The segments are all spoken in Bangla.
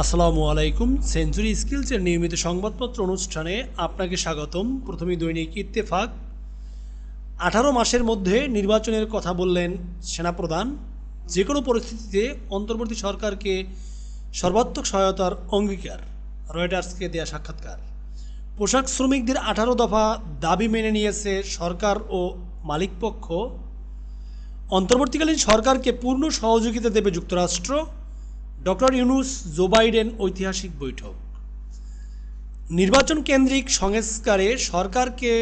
আসসালামু আলাইকুম। সেঞ্চুরি স্কিলসের নিয়মিত সংবাদপত্র অনুষ্ঠানে আপনাকে স্বাগতম। প্রথমে দৈনিক ইত্তেফাক। আঠারো মাসের মধ্যে নির্বাচনের কথা বললেন সেনাপ্রধান। যে কোনো পরিস্থিতিতে অন্তর্বর্তী সরকারকে সর্বাত্মক সহায়তার অঙ্গীকার। রয়টার্সকে দেয়া সাক্ষাৎকার। পোশাক শ্রমিকদের আঠারো দফা দাবি মেনে নিয়েছে সরকার ও মালিকপক্ষ। অন্তর্বর্তীকালীন সরকারকে পূর্ণ সহযোগিতা দেবে যুক্তরাষ্ট্র। ডক্টর ইউনুস, জো বাইডেন ঐতিহাসিক বৈঠক। নির্বাচন কেন্দ্রিক সংস্কারে সরকারকে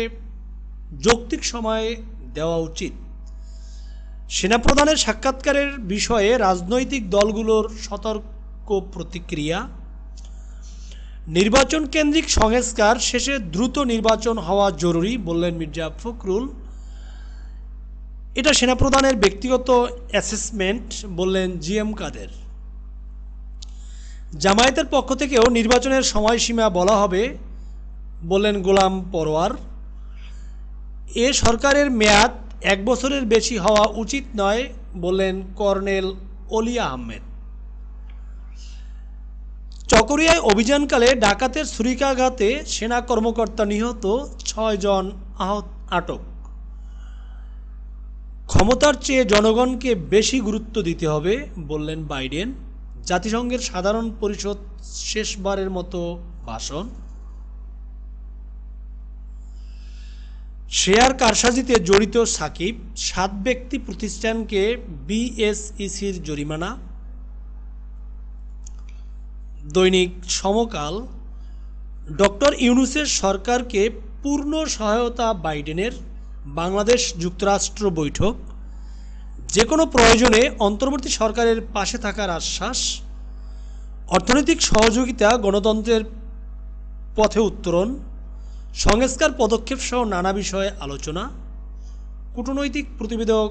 যৌক্তিক সময় দেওয়া উচিত। সেনাপ্রধানের সাক্ষাৎকারের বিষয়ে রাজনৈতিক দলগুলোর সতর্ক প্রতিক্রিয়া। নির্বাচন কেন্দ্রিক সংস্কার শেষে দ্রুত নির্বাচন হওয়া জরুরি বললেন মির্জা ফখরুল। এটা সেনাপ্রধানের ব্যক্তিগত অ্যাসেসমেন্ট বললেন জিএম কাদের। জামায়াতের পক্ষ থেকেও নির্বাচনের সময়সীমা বলা হবে, বললেন গোলাম পরোয়ার। এ সরকারের মেয়াদ এক বছরের বেশি হওয়া উচিত নয়, বললেন কর্নেল অলিয়া আহমেদ। চকরিয়ায় অভিযানকালে ডাকাতের ছুরিকাঘাতে সেনা কর্মকর্তা নিহত ছয়জন আহত আটক। ক্ষমতার চেয়ে জনগণকে বেশি গুরুত্ব দিতে হবে, বললেন বাইডেন। জাতিসংঘের সাধারণ পরিষদ শেষবারের মতো ভাষণ। শেয়ার কারসাজিতে জড়িত সাকিব সাত ব্যক্তি প্রতিষ্ঠানকে বিএসইসির জরিমানা। দৈনিক সমকাল, ডক্টর ইউনুসের সরকারকে পূর্ণ সহায়তা বাইডেনের বাংলাদেশ যুক্তরাষ্ট্র বৈঠক। যে কোনো প্রয়োজনে অন্তর্বর্তী সরকারের পাশে থাকার আশ্বাস, অর্থনৈতিক সহযোগিতা, গণতন্ত্রের পথে উত্তরণ, সংস্কার পদক্ষেপ সহ নানা বিষয়ে আলোচনা, কূটনৈতিক প্রতিবেদক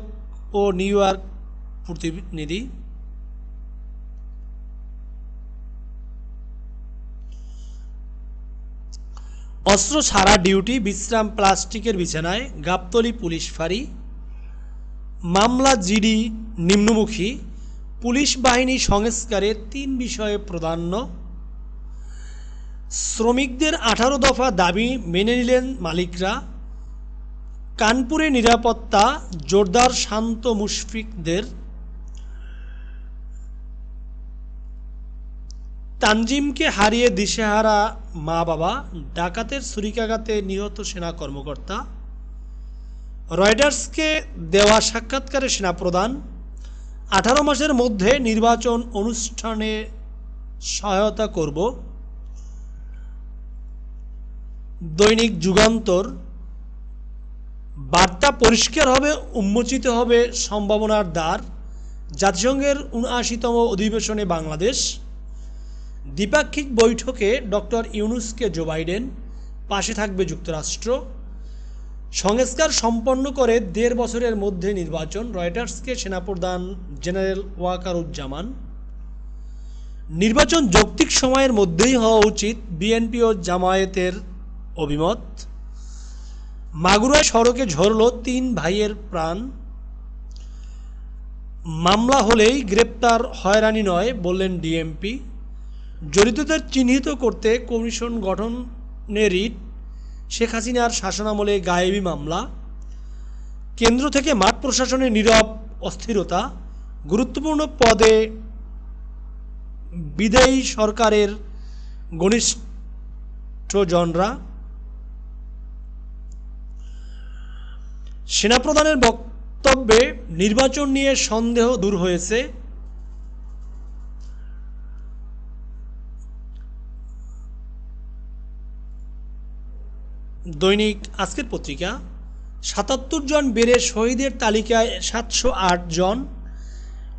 ও নিউ ইয়র্ক প্রতিনিধি। অস্ত্র ছাড়া ডিউটি, বিশ্রাম, প্লাস্টিকের বিছানায়, গাবতলি পুলিশ ফাঁড়ি মামলা জিডি নিম্নমুখী, পুলিশ বাহিনী সংস্কারে তিন বিষয়ে প্রাধান্য। শ্রমিকদের আঠারো দফা দাবি মেনে নিলেন মালিকরা। কানপুরে নিরাপত্তা, জোরদার শান্ত মুশফিকদের। তানজিমকে হারিয়ে দিশেহারা মা বাবা ডাকাতের ছুরিকাঘাতে নিহত সেনা কর্মকর্তা। রয়টার্সকে দেওয়া সাক্ষাৎকারে সেনাপ্রধান, আঠারো মাসের মধ্যে নির্বাচন অনুষ্ঠানে সহায়তা করব। দৈনিক যুগান্তর, বার্তা পরিষ্কার হবে, উন্মোচিত হবে সম্ভাবনার দ্বার। জাতিসংঘের উনআশিতম অধিবেশনে বাংলাদেশ। দ্বিপাক্ষিক বৈঠকে ডক্টর ইউনুসকে জো বাইডেন, পাশে থাকবে যুক্তরাষ্ট্র। সংস্কার সম্পন্ন করে দেড় বছরের মধ্যে নির্বাচন। রয়টার্সকে সেনাপ্রধান জেনারেল ওয়াকারুজ্জামান। নির্বাচন যৌক্তিক সময়ের মধ্যেই হওয়া উচিত বিএনপি ও জামায়াতের অভিমত। মাগুরা সড়কে ঝরল তিন ভাইয়ের প্রাণ। মামলা হলেই গ্রেপ্তার হয়রানি নয় বললেন ডিএমপি। জড়িতদের চিহ্নিত করতে কমিশন গঠনের রিট শেখ হাসিনার শাসনামলে গায়েবী মামলা, কেন্দ্র থেকে মাঠ প্রশাসনের নীরব অস্থিরতা, গুরুত্বপূর্ণ পদে বিদায়ী সরকারের ঘনিষ্ঠজনরা সেনাপ্রধানের বক্তব্যে নির্বাচন নিয়ে সন্দেহ দূর হয়েছে। দৈনিক আজকের পত্রিকা, সাতাত্তর জন বেড়ে শহীদের তালিকায় সাতশো আট জন।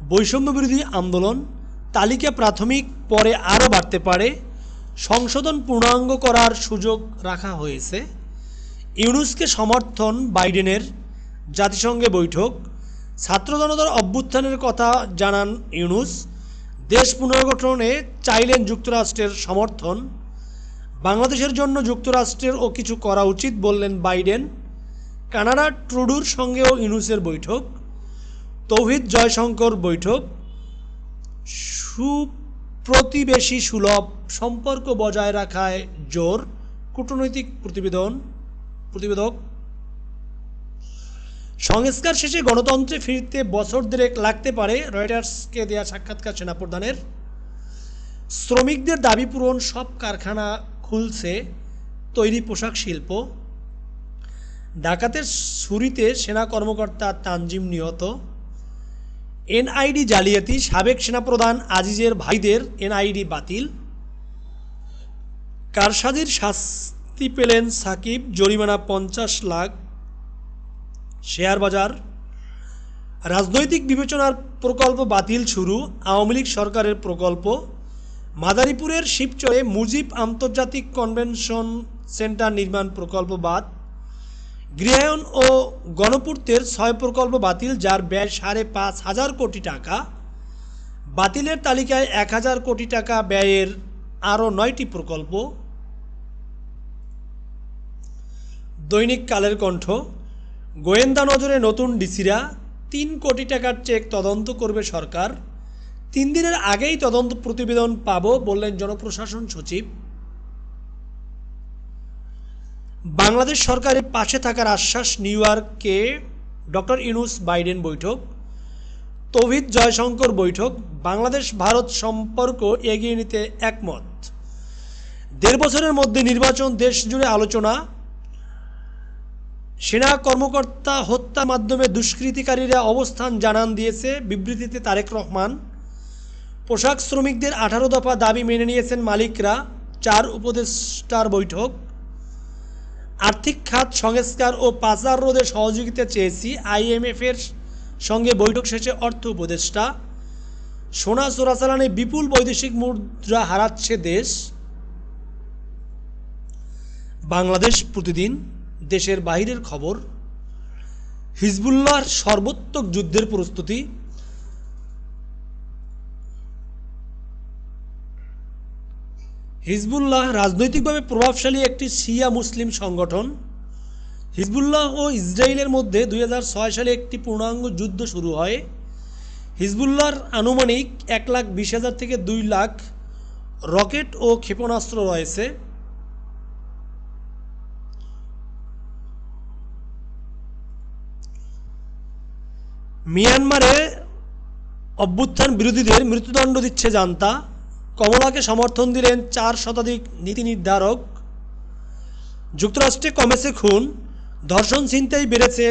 বৈষম্য বিরোধী আন্দোলন তালিকা প্রাথমিক, পরে আরও বাড়তে পারে। সংশোধন পূর্ণাঙ্গ করার সুযোগ রাখা হয়েছে। ইউনুসকে সমর্থন বাইডেনের জাতিসংঘে বৈঠক। ছাত্র জনতার অভ্যুত্থানের কথা জানান ইউনুস। দেশ পুনর্গঠনে চাইলেন যুক্তরাষ্ট্রের সমর্থন। বাংলাদেশের জন্য যুক্তরাষ্ট্রের ও কিছু করা উচিত বললেন বাইডেন। কানাডা ট্রুডুর সঙ্গেও ইউনুসের বৈঠক, তৌহিদ জয়শঙ্কর বৈঠক, সুপ্রতিবেশী সুলভ সম্পর্ক বজায় রাখায় জোর, কূটনৈতিক প্রতিবেদন, প্রতিবেদক। সংস্কার শেষে গণতন্ত্রে ফিরতে বছর দেড়েক লাগতে পারে, রয়টার্সকে দেয়া সাক্ষাৎকার সেনাপ্রধানের। শ্রমিকদের দাবি পূরণ, সব কারখানা খুলছে তৈরি পোশাক শিল্প। ডাকাতের ছুরিতে সেনা কর্মকর্তা তানজিম নিহত। এনআইডি জালিয়াতি, সাবেক সেনাপ্রধান আজিজের ভাইদের এনআইডি বাতিল। কারসাজির শাস্তি পেলেন সাকিব, জরিমানা পঞ্চাশ লাখ শেয়ার বাজার। রাজনৈতিক বিবেচনার প্রকল্প বাতিল শুরু, আওয়ামী লীগ সরকারের প্রকল্প। মাদারীপুরের শিবচরে মুজিব আন্তর্জাতিক কনভেনশন সেন্টার নির্মাণ প্রকল্প বাদ, গৃহায়ন ও গণপূর্তের ছয় প্রকল্প বাতিল, যার ব্যয় সাড়ে পাঁচ হাজার কোটি টাকা। বাতিলের তালিকায় এক হাজার কোটি টাকা ব্যয়ের আরও নয়টি প্রকল্প। দৈনিক কালের কণ্ঠ, গোয়েন্দা নজরে নতুন ডিসিরা, তিন কোটি টাকার চেক তদন্ত করবে সরকার। তিন দিনের আগেই তদন্ত প্রতিবেদন পাব, বললেন জনপ্রশাসন সচিব। বাংলাদেশ সরকারের পাশে থাকার আশ্বাস নিউ ইয়র্কে ডক্টর ইউনুস বাইডেন বৈঠক, তৌহিদ জয়শঙ্কর বৈঠক, বাংলাদেশ ভারত সম্পর্ক এগিয়ে নিতে একমত। দেড় বছরের মধ্যে নির্বাচন, দেশ জুড়ে আলোচনা, সেনা কর্মকর্তা হত্যা মাধ্যমে দুষ্কৃতিকারীরা অবস্থান জানান দিয়েছে, বিবৃতিতে তারেক রহমান। পোশাক শ্রমিকদের আঠারো দফা দাবি মেনে নিয়েছেন মালিকরা। চার উপদেষ্টার বৈঠক। আর্থিক খাত সংস্কার ও পাচার রোধে সহযোগিতা চেয়েছি আইএমএফের সঙ্গে বৈঠক শেষে অর্থ উপদেষ্টা। সোনা চোরাচালানে বিপুল বৈদেশিক মুদ্রা হারাচ্ছে দেশ। বাংলাদেশ প্রতিদিন দেশের বাহিরের খবর। হিজবুল্লাহর সর্বোত্তক যুদ্ধের প্রস্তুতি। হিজবুল্লাহ রাজনৈতিকভাবে প্রভাবশালী একটি শিয়া মুসলিম সংগঠন। হিজবুল্লাহ ও ইসরায়েলের মধ্যে দুই হাজার ছয় সালে একটি পূর্ণাঙ্গ যুদ্ধ শুরু হয়। হিজবুল্লাহর আনুমানিক এক লাখ বিশ হাজার থেকে দুই লাখ রকেট ও ক্ষেপণাস্ত্র রয়েছে। মিয়ানমারে অভ্যুত্থান বিরোধীদের মৃত্যুদণ্ড দিচ্ছে জান্তা। কমলাকে সমর্থন দিলেন চার শতাধিক নীতি নির্ধারক। যুক্তরাষ্ট্রে কমেছে খুন, ধর্ষণ ছিনতাই বেড়েছে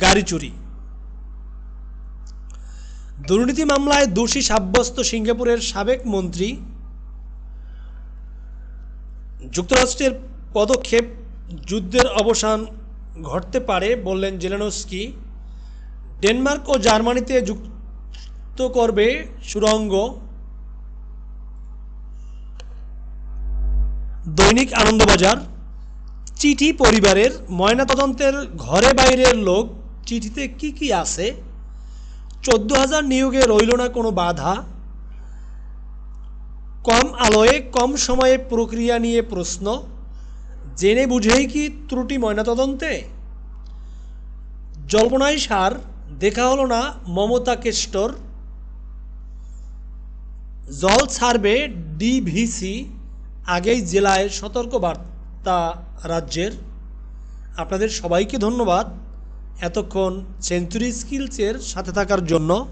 গাড়ি চুরি। দুর্নীতি মামলায় দোষী সাব্যস্ত সিঙ্গাপুরের সাবেক মন্ত্রী। যুক্তরাষ্ট্রের পদক্ষেপ যুদ্ধের অবসান ঘটতে পারে বললেন জেলেনস্কি। ডেনমার্ক ও জার্মানিতে যুক্ত করবে সুরঙ্গ দৈনিক আনন্দবাজার, চিঠি পরিবারের ময়নাতদন্তের ঘরে বাইরের লোক চিঠিতে কি কি আছে? চোদ্দ হাজার নিয়োগে রইল না কোনো বাধা? কম আলোয়ে, কম সময়ে প্রক্রিয়া নিয়ে প্রশ্ন। জেনে বুঝেই কি ত্রুটি ময়নাতদন্তে? জল্পনায় সার, দেখা হলো না মমতা কেষ্টর। জল ছাড়বে ডিভিসি। আগেই জেলায় সতর্ক বার্তা রাজ্যের। আপনাদের সবাইকে ধন্যবাদ। এতক্ষণ সেঞ্চুরি স্কিলসের সাথে থাকার জন্য